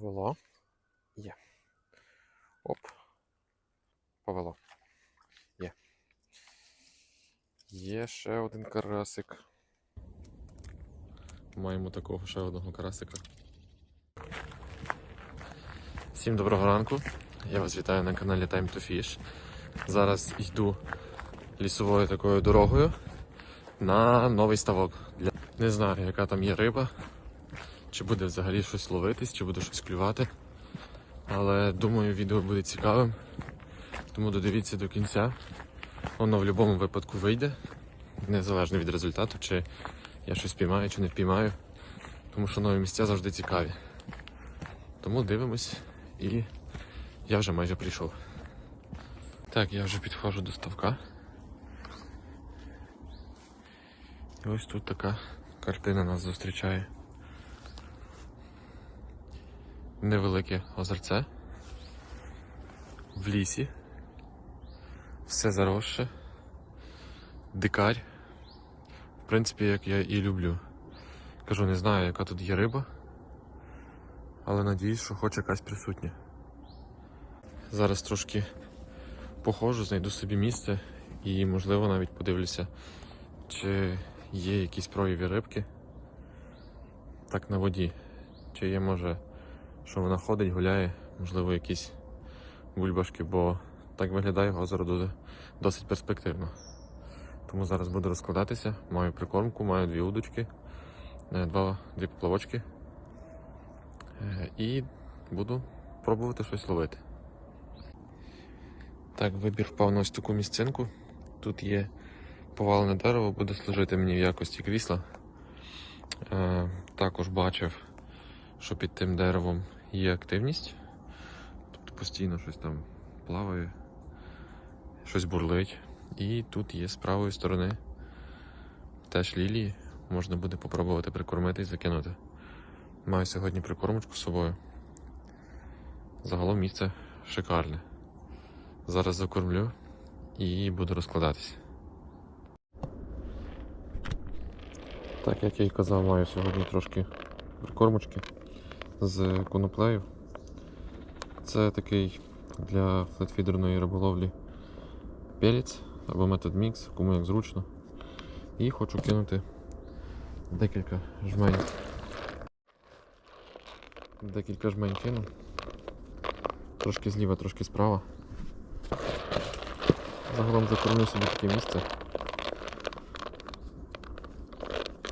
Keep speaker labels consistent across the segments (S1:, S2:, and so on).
S1: Повело. Є. Оп. Повело. Є. Є ще один карасик. Маємо такого ще одного карасика. Всім доброго ранку. Я вас вітаю на каналі Time to Fish. Зараз йду лісовою такою дорогою на новий ставок. Для... Не знаю, яка там є риба, чи буде взагалі щось ловитись, чи буде щось клювати. Але думаю, відео буде цікавим. Тому додивіться до кінця. Воно в будь-якому випадку вийде, незалежно від результату, чи я щось піймаю, чи не впіймаю. Тому що нові місця завжди цікаві. Тому дивимось і я вже майже прийшов. Так, я вже підходжу до ставка. І ось тут така картина нас зустрічає. Невелике озерце. В лісі. Все заросше. Дикарь. В принципі, як я і люблю. Кажу, не знаю, яка тут є риба, але надіюсь, що хоч якась присутня. Зараз трошки походжу, знайду собі місце і, можливо, навіть подивлюся, чи є якісь прояви рибки. Так на воді. Чи є, може, що вона ходить, гуляє, можливо, якісь бульбашки, бо так виглядає озеро дуже- досить перспективно. Тому зараз буду розкладатися, маю прикормку, маю дві удочки, е, два, дві поплавочки. Е, І буду пробувати щось ловити. Так, вибір впав на ось таку місцинку. Тут є повалене дерево, буде служити мені в якості крісла. Е, також бачив, що під тим деревом є активність. Тобто постійно щось там плаває, щось бурлить. І тут є з правої сторони теж лілії. Можна буде попробувати прикормити і закинути. Маю сьогодні прикормочку з собою. Загалом місце шикарне. Зараз закормлю і буду розкладатися. Так, як я і казав, маю сьогодні трошки прикормочки з коноплею. Це такий для флетфідерної риболовлі пелець або метод мікс, кому як зручно. І хочу кинути декілька жменів. Декілька жмень кину. Трошки зліва, трошки справа. Загалом закормлю собі таке місце.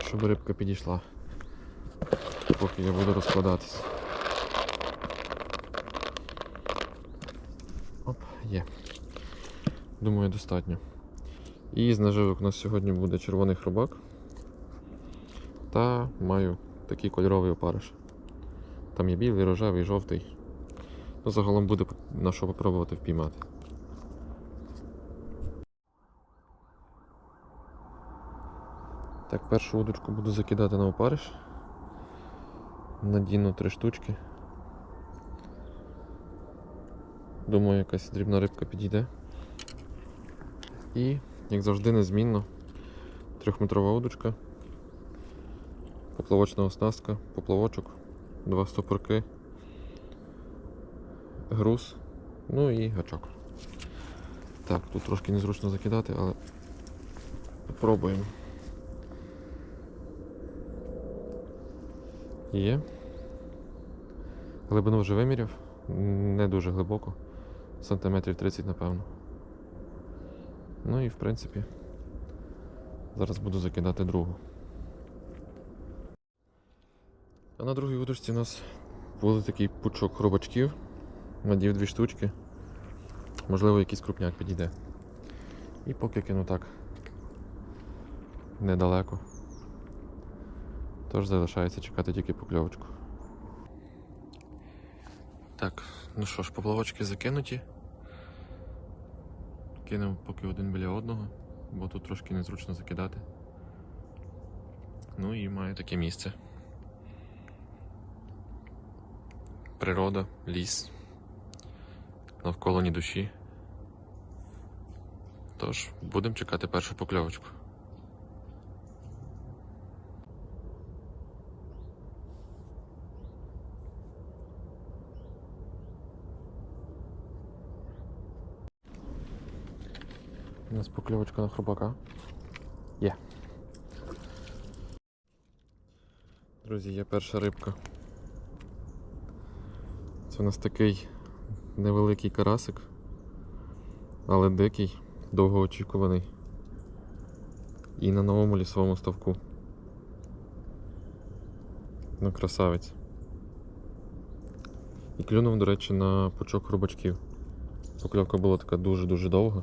S1: Щоб рибка підійшла. Поки я буду розкладатись. Оп, є. Думаю, достатньо. І з наживок у нас сьогодні буде червоний хробак. Та маю такий кольоровий опариш. Там є білий, рожевий, жовтий. Ну, загалом буде на що попробувати впіймати. Так, першу удочку буду закидати на опариш. Надіну три штучки. Думаю, якась дрібна рибка підійде. І, як завжди, незмінно, трьохметрова удочка, поплавочна оснастка, поплавочок, два стопорки, груз, ну і гачок. Так, тут трошки незручно закидати, але спробуємо. Є. Глибину вже виміряв, не дуже глибоко, сантиметрів 30, напевно. Ну і в принципі, зараз буду закидати другу. А на другій удочці у нас був такий пучок хробачків. Надів дві штучки. Можливо, якийсь крупняк підійде. І поки кину так недалеко. Тож залишається чекати тільки покльовочку. Так, ну що ж, поплавочки закинуті. Кинув поки один біля одного, бо тут трошки незручно закидати. Ну і маю таке місце. Природа, ліс. Навколо ні душі. Тож, будемо чекати першу покльовочку. У нас покльовочка на хробака. Є. Друзі, є перша рибка. Це у нас такий невеликий карасик, але дикий, довгоочікуваний. І на новому лісовому ставку. Ну, красавець. І клюнув, до речі, на пучок хробачків. Покльовка була така дуже-дуже довга.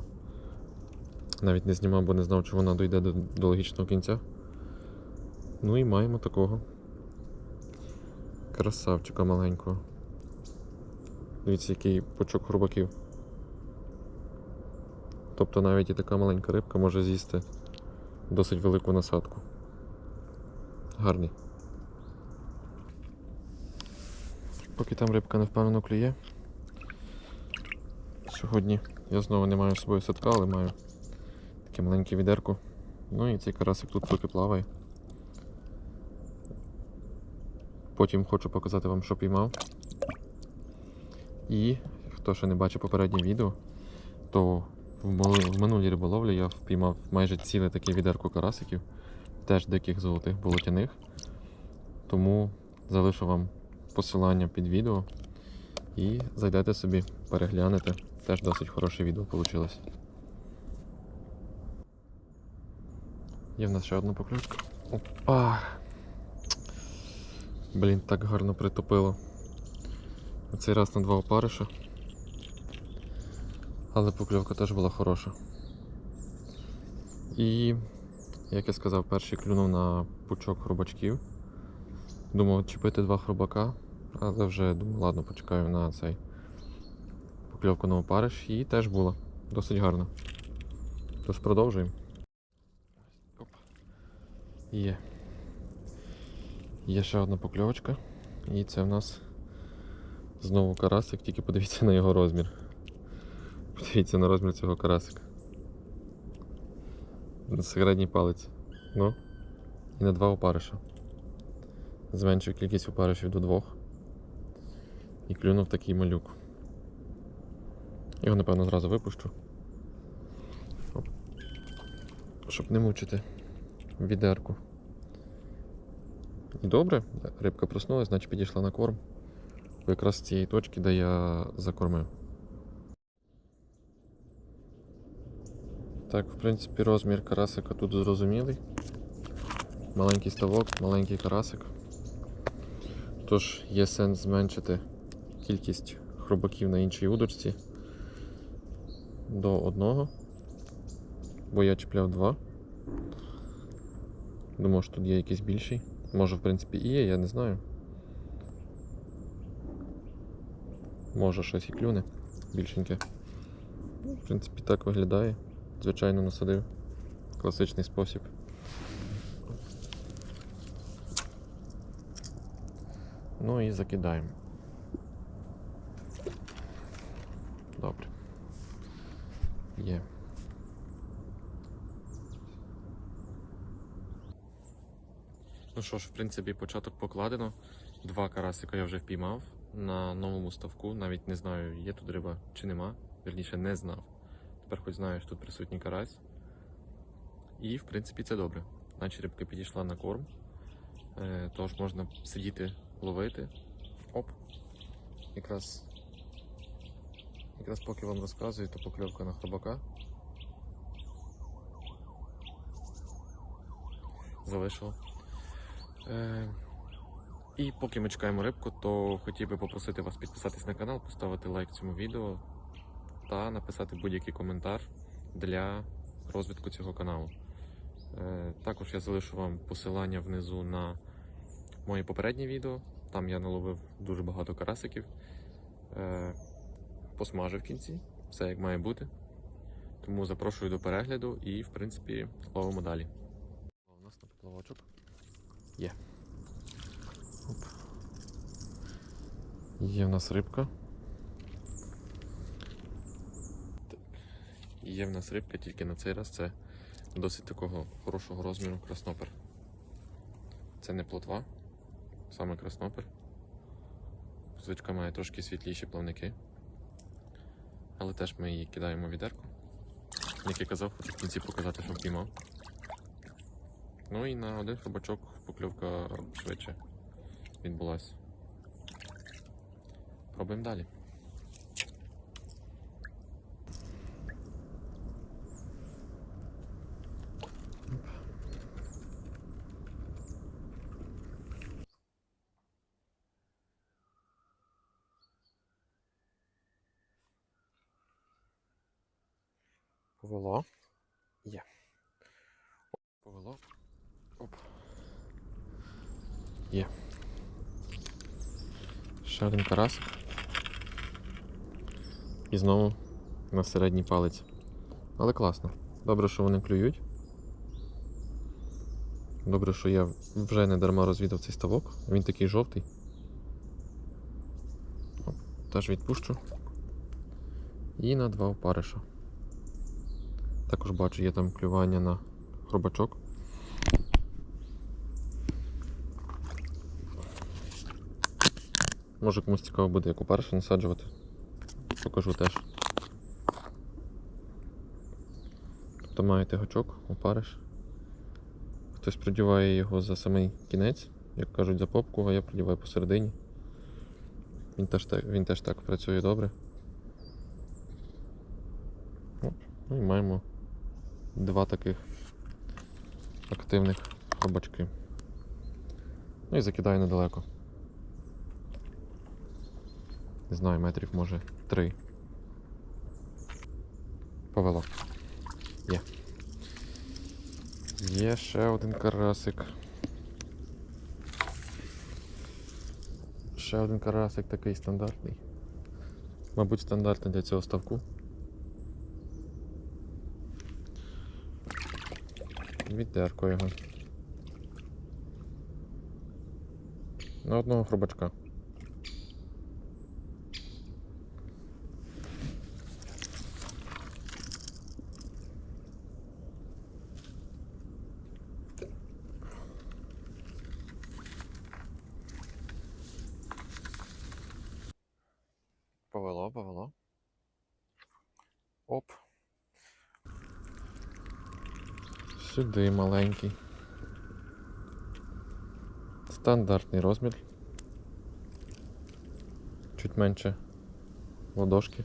S1: Навіть не знімав, бо не знав, чи вона дійде до, до логічного кінця. Ну і маємо такого. Красавчика маленького. Дивіться, який пучок хробаків. Тобто навіть і така маленька рибка може з'їсти досить велику насадку. Гарний. Поки там рибка не впевнено клює. Сьогодні я знову не маю з собою садка, але маю таке маленьке відерко. Ну і цей карасик тут поки плаває. Потім хочу показати вам, що піймав. І хто ще не бачив попереднє відео, то в минулій риболовлі я впіймав майже ціле таке відерко карасиків, теж диких золотих болотяних. Тому залишу вам посилання під відео і зайдете собі, переглянете. Теж досить хороше відео вийшло. Є в нас ще одна покльовка. Опа! Блін, так гарно притопило. Цей раз на два опариша. Але покльовка теж була хороша. І, як я сказав, перший клюнув на пучок хробачків. Думав чіпити два хробака, але вже думаю, ладно, почекаю на цей покльовку на опариш і теж була досить гарно. Тож продовжуємо. Є. Є ще одна покльовочка. І це в нас знову карасик, тільки подивіться на його розмір. Подивіться на розмір цього карасика. На середній палець. Ну. І на два опариша. Зменшив кількість опаришів до двох. І клюнув такий малюк. Його, напевно, зразу випущу. Щоб не мучити відерку. І добре, рибка проснулась, значить підійшла на корм. Якраз з цієї точки, де я закормив. Так, в принципі, розмір карасика тут зрозумілий. Маленький ставок, маленький карасик. Тож є сенс зменшити кількість хробаків на іншій удочці до одного. Бо я чіпляв два. Думав, що тут є якийсь більший. Може, в принципі, і є, я не знаю. Може щось і клюне більшеньке. Ну, В принципі, так виглядає. Звичайно, насадив. Класичний спосіб. Ну і закидаємо. Добре. Є. Ну що ж, в принципі, початок покладено. Два карасика я вже впіймав на новому ставку. Навіть не знаю, є тут риба чи нема. Вірніше, не знав. Тепер хоч знаю, що тут присутній карась. І, в принципі, це добре. Наче рибка підійшла на корм. Е, Тож можна сидіти, ловити. Оп. Якраз, якраз поки вам розказую, то покльовка на хробака. Залишила. Е, і поки ми чекаємо рибку, то хотів би попросити вас підписатись на канал, поставити лайк цьому відео та написати будь-який коментар для розвитку цього каналу. Е, також я залишу вам посилання внизу на моє попереднє відео. Там я наловив дуже багато карасиків. Е, посмажив в кінці, все як має бути. Тому запрошую до перегляду і, в принципі, ловимо далі. У нас на поплавочок. Є. Оп. Є в нас рибка. Є в нас рибка, тільки на цей раз це досить такого хорошого розміру краснопер. Це не плотва, саме краснопер. Звичка має трошки світліші плавники. Але теж ми її кидаємо в відерку. як я казав, хочу в кінці показати, що впіймав. Ну і на один хробачок покльовка швидше відбулася. Пробуємо далі. Повело. Є. Повело. Оп. Є. Ще один карасик. І знову на середній палець. Але класно. Добре, що вони клюють. Добре, що я вже не дарма розвідав цей ставок. Він такий жовтий. Теж відпущу. І на два опариша. Також бачу, є там клювання на хробачок. Може комусь цікаво буде, як опариша насаджувати. Покажу теж. Тобто маєте гачок, опариш. Хтось продіває його за самий кінець, як кажуть, за попку, а я продіваю посередині. Він теж він теж так працює добре. Ну і маємо два таких активних хробачки. Ну і закидаю недалеко. Не знаю, метрів може три. Повело. Є. Є ще один карасик. Ще один карасик такий стандартний. Мабуть, стандартний для цього ставку. Відерко його. На одного хробачка. Повело, повело. Оп. Сюди маленький. Стандартний розмір. Чуть менше ладошки.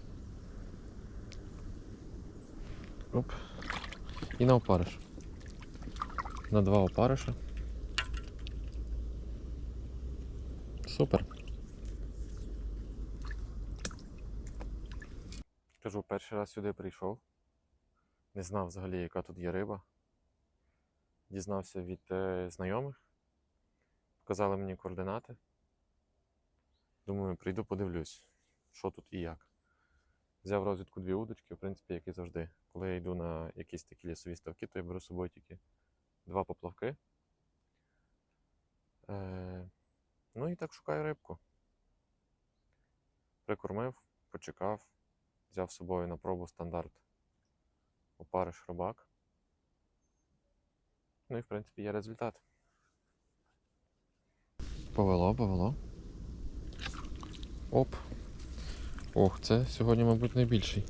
S1: Оп. І на опариш. На два опариша. Супер. Кажу, перший раз сюди прийшов. Не знав взагалі, яка тут є риба. Дізнався від е, знайомих. Показали мені координати. Думаю, прийду подивлюсь, що тут і як. Взяв розвідку дві удочки, в принципі, як і завжди. Коли я йду на якісь такі лісові ставки, то я беру з собою тільки два поплавки. Е, ну і так шукаю рибку. Прикормив, почекав, взяв з собою на пробу стандарт опариш хробак. Ну і в принципі є результат. Повело, повело. Оп. Ох, це сьогодні, мабуть, найбільший.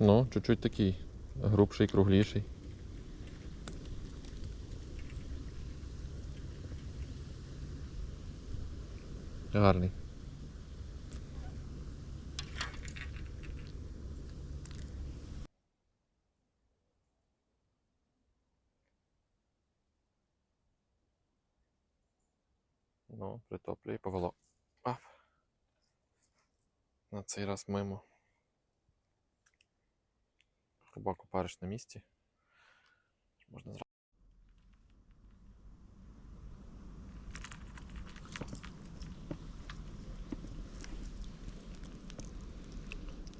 S1: Ну, чуть-чуть такий грубший, кругліший. Гарний. Ну, притоплює повело. Ап. На цей раз мимо. Хробак опариш на місці. Можна зразу.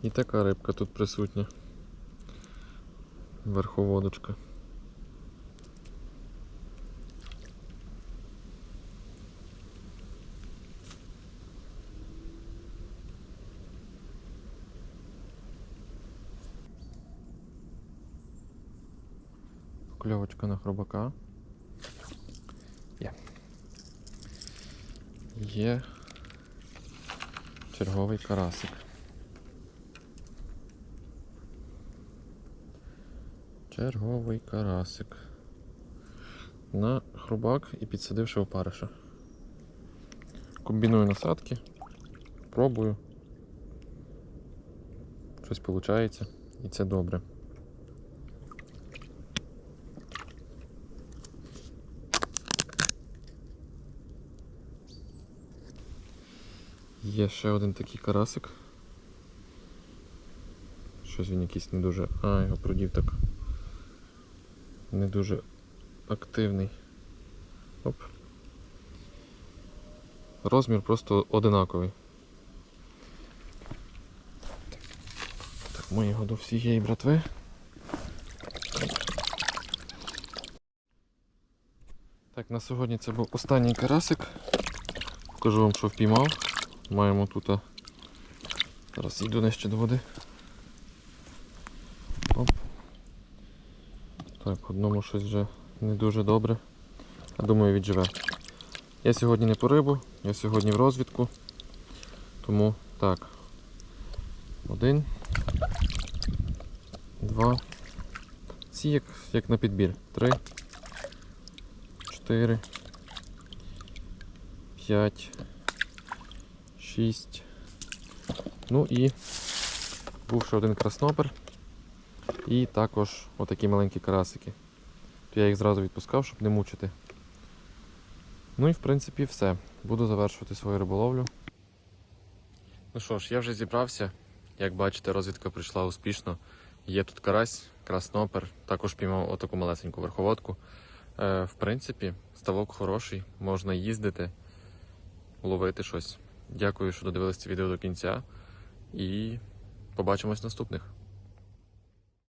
S1: І така рибка тут присутня. Верховодочка. Точка на хробака. Є. Є черговий карасик. Черговий карасик. На хрубак і підсадивши опариша. Комбіную насадки, пробую. Щось виходить і це добре. Є ще один такий карасик. Щось він якийсь не дуже. А, його продів так. Не дуже активний. Оп. Розмір просто одинаковий. Так, ми його до всієї братви. Так, на сьогодні це був останній карасик. Покажу вам, що впіймав. Маємо тут. Зараз йду нижче до води. Оп. Так, одному щось вже не дуже добре. А думаю, відживе. Я сьогодні не по рибу, я сьогодні в розвідку. Тому так. Один. Два. Ці як, як на підбір. Три. Чотири. П'ять. Шість. Ну і був ще один краснопер. І також отакі маленькі карасики. Я їх зразу відпускав, щоб не мучити. Ну і в принципі все. Буду завершувати свою риболовлю. Ну що ж, я вже зібрався. Як бачите, розвідка прийшла успішно. Є тут карась, краснопер, також піймав отаку малесеньку верховодку. Е, в принципі, ставок хороший, можна їздити, ловити щось. Дякую, що додивилися це відео до кінця. І побачимось в наступних.